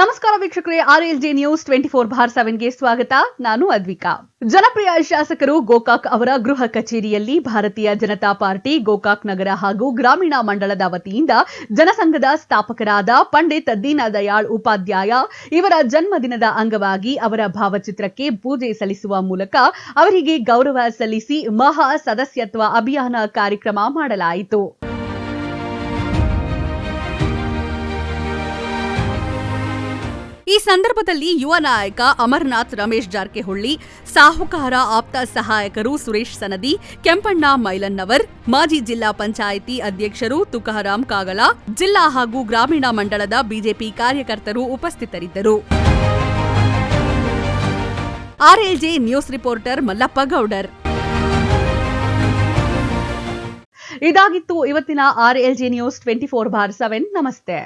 ನಮಸ್ಕಾರ ವೀಕ್ಷಕರೇ R L J news twenty four bar ಸೆವೆನ್ಗೆ ಸ್ವಾಗತ. ನಾನು ಅದ್ವಿಕಾ. ಜನಪ್ರಿಯ ಶಾಸಕರು ಗೋಕಾಕ್ ಅವರ ಗೃಹ ಕಚೇರಿಯಲ್ಲಿ ಭಾರತೀಯ ಜನತಾ ಪಾರ್ಟಿ, ಗೋಕಾಕ್ ನಗರ ಹಾಗೂ ಗ್ರಾಮೀಣ ಮಂಡಳದ ವತಿಯಿಂದ ಜನಸಂಘದ ಸ್ಥಾಪಕರಾದ ಪಂಡಿತ್ ದೀನ ದಯಾಳ್ ಉಪಾಧ್ಯಾಯ ಇವರ ಜನ್ಮದಿನದ ಅಂಗವಾಗಿ ಅವರ ಭಾವಚಿತ್ರಕ್ಕೆ ಪೂಜೆ ಸಲ್ಲಿಸುವ ಮೂಲಕ ಅವರಿಗೆ ಗೌರವ ಸಲ್ಲಿಸಿ ಮಹಾ ಸದಸ್ಯತ್ವ ಅಭಿಯಾನ ಕಾರ್ಯಕ್ರಮ ಮಾಡಲಾಯಿತು. ಈ ಸಂದರ್ಭದಲ್ಲಿ ಯುವ ನಾಯಕ ಅಮರ್ನಾಥ್ ರಮೇಶ್ ಜಾರಕಿಹೊಳ್ಳಿ ಸಾಹುಕಾರ ಆಪ್ತ ಸಹಾಯಕರು ಸುರೇಶ್ ಸನದಿ, ಕೆಂಪಣ್ಣ ಮೈಲನ್ನವರ್, ಮಾಜಿ ಜಿಲ್ಲಾ ಪಂಚಾಯಿತಿ ಅಧ್ಯಕ್ಷರು ತುಕಾರಾಮ್ ಕಾಗಲ, ಜಿಲ್ಲಾ ಹಾಗೂ ಗ್ರಾಮೀಣ ಮಂಡಳದ ಬಿಜೆಪಿ ಕಾರ್ಯಕರ್ತರು ಉಪಸ್ಥಿತರಿದ್ದರು. RLJ news reporter Mallappa Gowdar. ಇದಾಗಿತ್ತು ಇವತ್ತಿನ RLJ news twenty four bar seven. ನಮಸ್ತೆ.